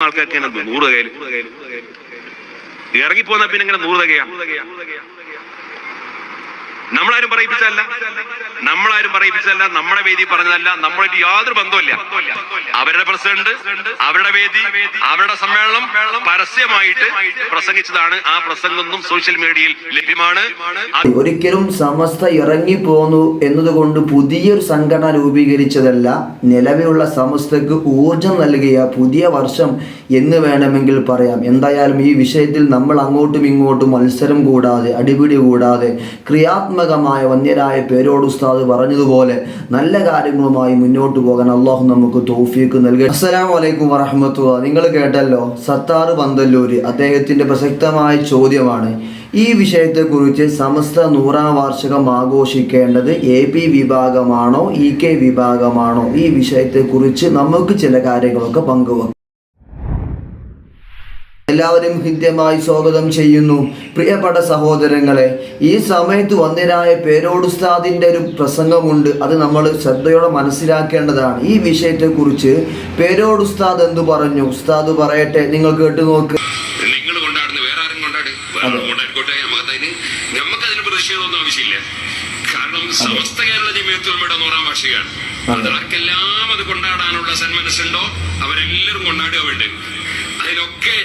ആൾക്കാർക്ക് നൂറ് കയ്യിൽ ഇറങ്ങിപ്പോന്ന പിന്നെ ഇങ്ങനെ നൂറ് തകയാ. നമ്മളാരും പറയിപ്പിച്ചല്ല നമ്മളാരും പറയിപ്പിച്ചല്ല നമ്മുടെ വേദി പറഞ്ഞതല്ല. നമ്മളായിട്ട് യാതൊരു ബന്ധമില്ല അവരുടെ പ്രസിഡന്റ് അവരുടെ വേദി അവരുടെ സമ്മേളനം പരസ്യമായിട്ട് പ്രസംഗിച്ചതാണ്. ആ പ്രസംഗമൊന്നും സോഷ്യൽ മീഡിയയിൽ ലഭ്യമാണ്. ഒരിക്കലും സമസ്ത ഇറങ്ങിപ്പോന്നു എന്നതുകൊണ്ട് പുതിയൊരു സംഘടന രൂപീകരിച്ചതല്ല. നിലവിലുള്ള സമസ്തക്ക് ഊർജം നൽകിയ പുതിയ വർഷം എന്ന് വേണമെങ്കിൽ പറയാം. എന്തായാലും ഈ വിഷയത്തിൽ നമ്മൾ അങ്ങോട്ടും ഇങ്ങോട്ടും മത്സരം കൂടാതെ അടിപിടി കൂടാതെ ക്രിയാത്മകമായ വന്യരായ പേരോട് ഉസ്താദ് പറഞ്ഞതുപോലെ നല്ല കാര്യങ്ങളുമായി മുന്നോട്ട് പോകാൻ അള്ളാഹു നമുക്ക് തോഫിക്ക് നൽകി. അസ്സലാമു വലൈക്കും വറഹമത്തുള്ള. നിങ്ങൾ കേട്ടല്ലോ സത്താർ പന്തല്ലൂര് അദ്ദേഹത്തിന്റെ പ്രസക്തമായ ചോദ്യമാണ്. ഈ വിഷയത്തെക്കുറിച്ച് സമസ്ത നൂറാം വാർഷികം ആഘോഷിക്കേണ്ടത് എ പി വിഭാഗമാണോ ഇ കെ വിഭാഗമാണോ? ഈ വിഷയത്തെക്കുറിച്ച് നമുക്ക് ചില കാര്യങ്ങളൊക്കെ പങ്കുവെക്കാം. എല്ലാവരും ഹൃദ്യമായി സ്വാഗതം ചെയ്യുന്നു. പ്രിയപ്പെട്ട സഹോദരങ്ങളെ ഈ സമയത്ത് വന്നിരായ പേരോടുസ്താദിന്റെ ഒരു പ്രസംഗമുണ്ട്. അത് നമ്മൾ ശ്രദ്ധയോടെ മനസ്സിലാക്കേണ്ടതാണ്. ഈ വിഷയത്തെക്കുറിച്ച് പേരോടുസ്താദ് എന്തു പറഞ്ഞു? ഉസ്താദ് പറയട്ടെ നിങ്ങൾ കേട്ടു നോക്ക്. നിങ്ങൾ കൊണ്ടാടുന്ന വേറെ ആരും കൊണ്ടാട്? നമുക്കതിന് പ്രതിഷേധമൊന്നും ആവശ്യമില്ല. കാരണം സമസ്ത കേരള ജമീയത്തുലമയുടെ നൂറാം വാർഷികമാണ്. ആർക്കെല്ലാം അത് കൊണ്ടാടാനുള്ള സന്മനസ്സുണ്ടോ? അവരെല്ലാവരും കൊണ്ടാടുക വേണ്ടത് അതിലൊക്കെ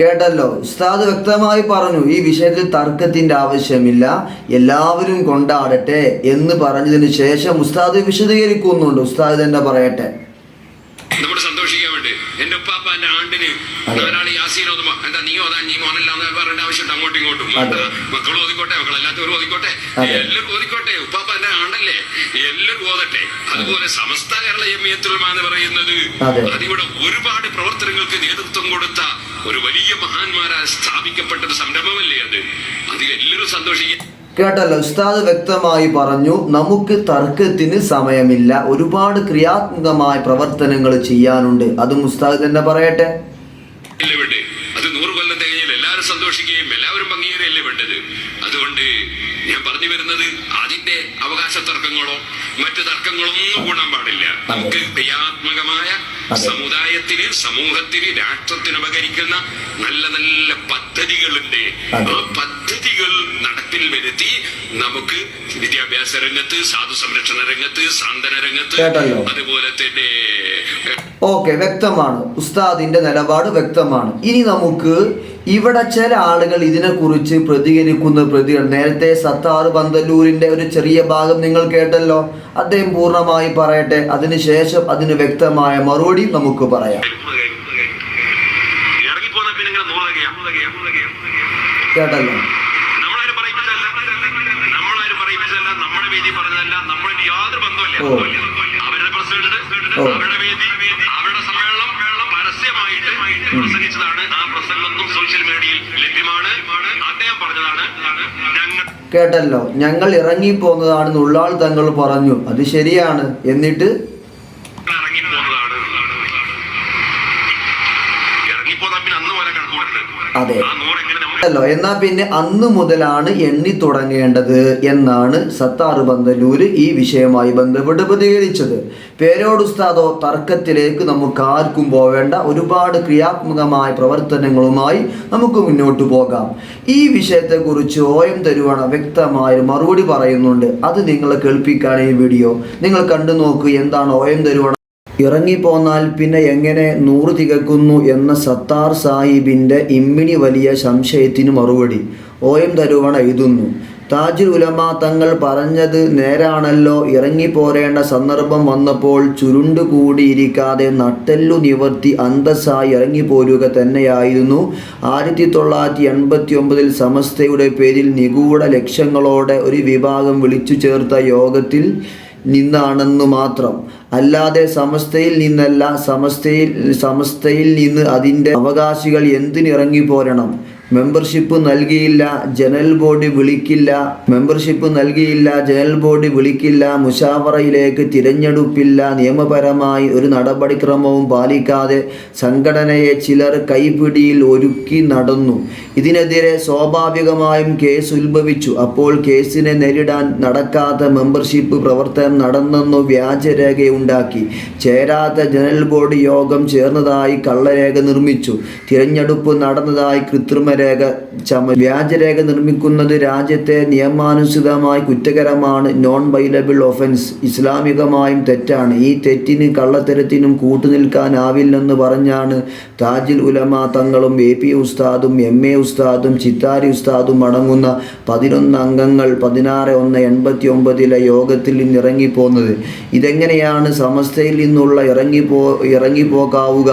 കേട്ടല്ലോ. ഉസ്താദ് വ്യക്തമായി പറഞ്ഞു ഈ വിഷയത്തിൽ തർക്കത്തിന്റെ ആവശ്യമില്ല എല്ലാവരും കൊണ്ടാടട്ടെ എന്ന് പറഞ്ഞതിന് ശേഷം ഉസ്താദ് വിശദീകരിക്കുന്നുണ്ട്. ഉസ്താദ് തന്നെ പറയട്ടെ. എന്റെ ആണ്ടിന് അതെ. ഒരാൾ യാസീനോതും എന്താ നീ ഓതാൻ നീ മോനല്ല എന്ന് പറയേണ്ട ആവശ്യമുണ്ട് അങ്ങോട്ടും ഇങ്ങോട്ടും. അതെ. മക്കൾ ഓതിക്കോട്ടെ മക്കളല്ലാത്തവർ ഓതിക്കോട്ടെ. അതെ. എല്ലാവരും ഓതിക്കോട്ടെ. ഉപ്പാപ്പ എന്റെ ആണ്ടല്ലേ? എല്ലാവരും ഓതട്ടെ. അതുപോലെ സമസ്ത കേരള എം എന്ന് പറയുന്നത് അതിവിടെ ഒരുപാട് പ്രവർത്തനങ്ങൾക്ക് നേതൃത്വം കൊടുത്ത ഒരു വലിയ മഹാന്മാരാ സ്ഥാപിക്കപ്പെട്ട ഒരു സംരംഭമല്ലേ അത്? അതിൽ എല്ലാവരും സന്തോഷിക്കുക കേട്ടല്ലോ ഉസ്താദ് വ്യക്തമായി പറഞ്ഞു നമുക്ക് തർക്കത്തിന് സമയമില്ല. ഒരുപാട് ക്രിയാത്മകമായ പ്രവർത്തനങ്ങൾ ചെയ്യാനുണ്ട്. അതും ഉസ്താദ് തന്നെ പറയട്ടെ. അത് നൂറ് കൊല്ലം തികഞ്ഞാൽ എല്ലാവരും സന്തോഷിക്കുകയും എല്ലാവരും പങ്കുചേരല്ലേ വേണ്ടത്? അതുകൊണ്ട് ഞാൻ പറഞ്ഞു വരുന്നത് അതിന്റെ അവകാശ തർക്കങ്ങളോ മറ്റു തർക്കങ്ങളൊന്നും കൂടാൻ പാടില്ല. നമുക്ക് ക്രിയാത്മകമായ. സമുദായത്തിന് സമൂഹത്തിന് രാഷ്ട്രത്തിന് ഉപകരിക്കുന്ന നല്ല നല്ല പദ്ധതികളുണ്ട്. ആ പദ്ധതികൾ നടപ്പിൽ വരുത്തി നമുക്ക് വിദ്യാഭ്യാസ രംഗത്ത് സാധു സംരക്ഷണ രംഗത്ത് സാന്ത്വന രംഗത്ത്. അതുപോലെ തന്നെ ഓക്കെ വ്യക്തമാണ്. ഉസ്താദിന്റെ നിലപാട് വ്യക്തമാണ്. ഇനി നമുക്ക് ഇവിടെ ചില ആളുകൾ ഇതിനെക്കുറിച്ച് പ്രതികരിക്കുന്ന പ്രതികൾ നേരത്തെ സത്താർ പന്തല്ലൂരിന്റെ ഒരു ചെറിയ ഭാഗം നിങ്ങൾ കേട്ടല്ലോ. അദ്ദേഹം പൂർണമായി പറയട്ടെ. അതിനുശേഷം അതിന് വ്യക്തമായ മറുപടി നമുക്ക് പറയാം. കേട്ടല്ലോ നമ്മളാരും പറയിപ്പിച്ചല്ല നമ്മളാരും പറയിപ്പിച്ചല്ല നമ്മുടെ വേദി പറഞ്ഞതല്ല നമ്മളായിട്ട് യാതൊരു ബന്ധമില്ല അവരുടെ പ്രസിഡന്റ്. അവരുടെ വേദി അവരുടെ സമ്മേളനം പരസ്യമായിട്ട് പ്രസംഗിച്ചതാണ്. ആ പ്രസംഗമൊന്നും സോഷ്യൽ മീഡിയയിൽ ലഭ്യമാണ്. അദ്ദേഹം പറഞ്ഞതാണ് ഞങ്ങൾ കേട്ടല്ലോ ഞങ്ങൾ ഇറങ്ങി പോകുന്നതാണെന്ന് ഉള്ളാൾ തങ്ങൾ പറഞ്ഞു. അത് ശരിയാണ്. എന്നിട്ട് ഇറങ്ങിപ്പോന്നതാണ് ഇറങ്ങിപ്പോന്നാ പിന്നെ അന്ന് പോലെ കണക്കുകൂട്ടുണ്ട് അതെ. അല്ലോ എന്നാ പിന്നെ അന്ന് മുതലാണ് എണ്ണി തുടങ്ങേണ്ടത് എന്നാണ് സത്താറ് ബന്തലൂര് ഈ വിഷയമായി ബന്ധപ്പെട്ട് പ്രതികരിച്ചത്. പേരോട് ഉസ്താദോ തർക്കത്തിലേക്ക് നമുക്ക് ആർക്കും പോവേണ്ട. ഒരുപാട് ക്രിയാത്മകമായ പ്രവർത്തനങ്ങളുമായി നമുക്ക് മുന്നോട്ട് പോകാം. ഈ വിഷയത്തെക്കുറിച്ച് ഓയം തരുവാണ് വ്യക്തമായ മറുപടി പറയുന്നുണ്ട്. അത് നിങ്ങളെ കേൾപ്പിക്കാണ് ഈ വീഡിയോ. നിങ്ങൾ കണ്ടു നോക്കൂ എന്താണ് ഓയം തരുവാണ ഇറങ്ങിപ്പോന്നാൽ പിന്നെ എങ്ങനെ നൂറ് തികക്കുന്നു എന്ന സത്താർ സാഹിബിന്റെ ഇമ്മിണി വലിയ സംശയത്തിന് മറുപടി. ഓയം തരുവണ എഴുതുന്നു. താജുൽ ഉലമ തങ്ങൾ പറഞ്ഞത് നേരാണല്ലോ. ഇറങ്ങിപ്പോരേണ്ട സന്ദർഭം വന്നപ്പോൾ ചുരുണ്ടു കൂടിയിരിക്കാതെ നട്ടെല്ലു നിവർത്തി അന്തസ്സായി ഇറങ്ങിപ്പോരുക തന്നെയായിരുന്നു. ആയിരത്തി തൊള്ളായിരത്തി എൺപത്തി ഒമ്പതിൽ സമസ്തയുടെ പേരിൽ നിഗൂഢ ലക്ഷ്യങ്ങളോടെ ഒരു വിഭാഗം വിളിച്ചു ചേർത്ത യോഗത്തിൽ നിന്നാണെന്നു മാത്രം. അല്ലാതെ സമസ്തയിൽ നിന്നല്ല സമസ്തയിൽ സമസ്തയിൽ നിന്ന് അതിന്റെ അവകാശികൾ എന്തിനിറങ്ങി പോരണം മെമ്പർഷിപ്പ് നൽകിയില്ല ജനറൽ ബോഡി വിളിക്കില്ല മെമ്പർഷിപ്പ് നൽകിയില്ല ജനറൽ ബോഡി വിളിക്കില്ല മുഷാവറയിലേക്ക് തിരഞ്ഞെടുപ്പില്ല നിയമപരമായി ഒരു നടപടിക്രമവും പാലിക്കാതെ സംഘടനയെ ചിലർ കൈപിടിയിൽ ഒരുക്കി നടന്നു. ഇതിനെതിരെ സ്വാഭാവികമായും കേസ് ഉത്ഭവിച്ചു. അപ്പോൾ കേസിനെ നേരിടാൻ നടക്കാത്ത മെമ്പർഷിപ്പ് പ്രവർത്തനം നടന്നെന്നു വ്യാജരേഖയുണ്ടാക്കി. ചേരാത്ത ജനറൽ ബോഡി യോഗം ചേർന്നതായി കള്ളരേഖ നിർമ്മിച്ചു. തിരഞ്ഞെടുപ്പ് നടന്നതായി കൃത്രിമരേഖ ചമ വ്യാജരേഖ നിർമ്മിക്കുന്നത് രാജ്യത്തെ നിയമാനുസൃതമായി കുറ്റകരമാണ് നോൺ ബൈലബിൾ ഒഫൻസ് ഇസ്ലാമികമായും തെറ്റാണ്. ഈ തെറ്റിന് കള്ളത്തരത്തിനും കൂട്ടുനിൽക്കാനാവില്ലെന്ന് പറഞ്ഞാണ് താജിൽ ഉലമ തങ്ങളും എ പി ഉസ്താദും എം എ ഉസ്താദും ചിത്താരി ഉസ്താദും അടങ്ങുന്ന പതിനൊന്ന് അംഗങ്ങൾ പതിനാറ് ഒന്ന് എൺപത്തി ഒമ്പതിലെ യോഗത്തിൽ നിന്ന് ഇറങ്ങിപ്പോന്നത് ഇതെങ്ങനെയാണ് സമസ്തയിൽ നിന്നുള്ള ഇറങ്ങിപ്പോ ഇറങ്ങിപ്പോകാവുക?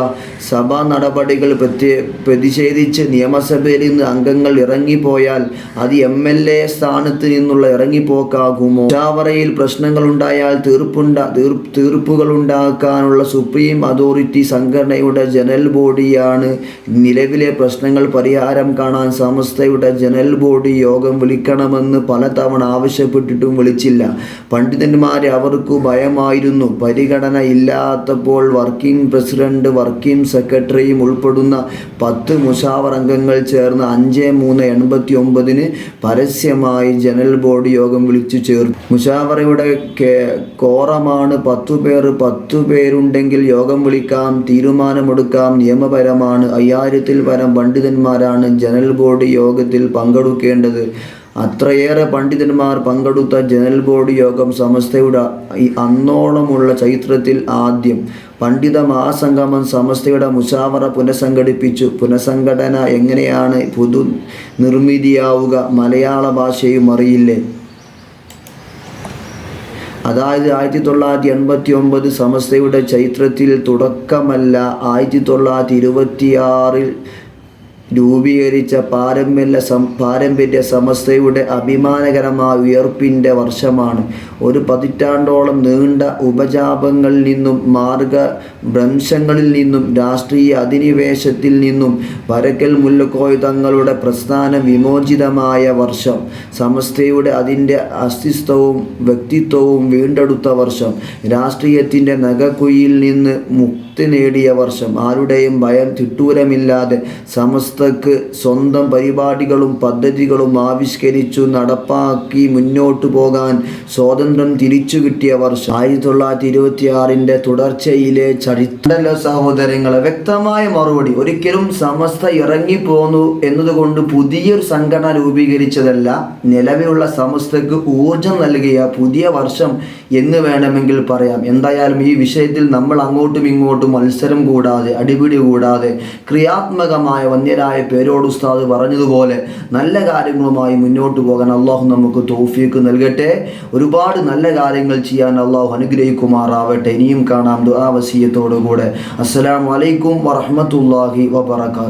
സഭാ നടപടികൾ പ്രത്യേ പ്രതിഷേധിച്ച് നിയമസഭയിൽ നിന്ന് അംഗങ്ങൾ ഇറങ്ങിപ്പോയാൽ അത് എം എൽ എ സ്ഥാനത്ത് നിന്നുള്ള ഇറങ്ങിപ്പോക്കാകുമോ? ചാവറയിൽ പ്രശ്നങ്ങളുണ്ടായാൽ തീർപ്പുണ്ട തീർ തീർപ്പുകൾ ഉണ്ടാക്കാനുള്ള സുപ്രീം അതോറിറ്റി സംഘടനയുടെ ജനറൽ ബോഡിയാണ്. നിലവിലെ പ്രശ്നങ്ങൾ പരിഹാരം കാണാൻ സമസ്തയുടെ ജനറൽ ബോഡി യോഗം വിളിക്കണമെന്ന് പലതവണ ആവശ്യപ്പെട്ടിട്ടും വിളിച്ചില്ല. പണ്ഡിതന്മാരെ അവർക്ക് ഭയമായിരുന്നു. പരിഗണന ഇല്ലാത്തപ്പോൾ വർക്കിംഗ് പ്രസിഡന്റ് വർക്കിംഗ് സെക്രട്ടറിയും ഉൾപ്പെടുന്ന പത്ത് മുഷാവർ അംഗങ്ങൾ ചേർന്ന് അഞ്ച് മൂന്ന് എൺപത്തി ഒമ്പതിന് പരസ്യമായി ജനറൽ ബോർഡ് യോഗം വിളിച്ചു ചേർത്തു. മുഷാവറയുടെ കോറമാണ് പത്തു പേർ പത്തു പേരുണ്ടെങ്കിൽ യോഗം വിളിക്കാം തീരുമാനമെടുക്കാം നിയമപരമാണ് അയ്യായിരത്തിൽ പരം പണ്ഡിതന്മാരാണ് ജനറൽ ബോർഡ് യോഗത്തിൽ പങ്കെടുക്കേണ്ടത്. അത്രയേറെ പണ്ഡിതന്മാർ പങ്കെടുത്ത ജനറൽ ബോഡി യോഗം സമസ്തയുടെ അന്നോളമുള്ള ചരിത്രത്തിൽ ആദ്യം പണ്ഡിത മഹാസംഗമം സമസ്തയുടെ മുഷാവറ പുനഃസംഘടിപ്പിച്ചു. പുനഃസംഘടന എങ്ങനെയാണ് പുതു നിർമ്മിതിയാവുക മലയാള ഭാഷയും അറിയില്ലേ? അതായത് ആയിരത്തി തൊള്ളായിരത്തി എൺപത്തി ഒമ്പത് സമസ്തയുടെ ചരിത്രത്തിൽ തുടക്കമല്ല ആയിരത്തി തൊള്ളായിരത്തി ഇരുപത്തിയാറിൽ രൂപീകരിച്ച പാരമ്പര്യ സം പാരമ്പര്യ സമസ്തയുടെ അഭിമാനകരമായ ഉയർപ്പിന്റെ വർഷമാണ്. ഒരു പതിറ്റാണ്ടോളം നീണ്ട ഉപജാപങ്ങളിൽ നിന്നും മാർഗഭ്രംശങ്ങളിൽ നിന്നും രാഷ്ട്രീയ അധിനിവേശത്തിൽ നിന്നും പരക്കൽ മുല്ലക്കോയ് തങ്ങളുടെ പ്രസ്ഥാന വിമോചിതമായ വർഷം സമസ്തയുടെ അതിന്റെ അസ്തിത്വവും വ്യക്തിത്വവും വീണ്ടെടുത്ത വർഷം രാഷ്ട്രീയത്തിന്റെ നഗക്കുയിൽ നിന്ന് നേടിയ വർഷം ആരുടെയും ഭയം തിട്ടൂരമില്ലാതെ സമസ്തക്ക് സ്വന്തം പരിപാടികളും പദ്ധതികളും ആവിഷ്കരിച്ചു നടപ്പാക്കി മുന്നോട്ടു പോകാൻ സ്വാതന്ത്ര്യം തിരിച്ചു കിട്ടിയ വർഷം ആയിരത്തി തൊള്ളായിരത്തി ഇരുപത്തി ആറിന്റെ തുടർച്ചയിലെ ചരിത്രമല്ല സഹോദരങ്ങളെ വ്യക്തമായ മറുപടി. ഒരിക്കലും സമസ്ത ഇറങ്ങിപ്പോന്നു എന്നതുകൊണ്ട് പുതിയൊരു സംഘടന രൂപീകരിച്ചതല്ല നിലവിലുള്ള സമസ്തക്ക് ഊർജം നൽകിയ പുതിയ വർഷം എന്ന് വേണമെങ്കിൽ പറയാം. എന്തായാലും ഈ വിഷയത്തിൽ നമ്മൾ അങ്ങോട്ടും ഇങ്ങോട്ടും മത്സരം കൂടാതെ അടിപിടി കൂടാതെ ക്രിയാത്മകമായ വന്യരായ പേരോട് ഉസ്താദ് പറഞ്ഞതുപോലെ നല്ല കാര്യങ്ങളുമായി മുന്നോട്ട് പോകാൻ അള്ളാഹു നമുക്ക് തോഫിക്ക് നൽകട്ടെ. ഒരുപാട് നല്ല കാര്യങ്ങൾ ചെയ്യാൻ അള്ളാഹു അനുഗ്രഹിക്കുമാറാവട്ടെ. ഇനിയും കാണാം ദുആ വസീയത്തോടു കൂടെ അസ്സലാമു അലൈക്കും വറഹ്മത്തുള്ളാഹി വബറകാതുഹു.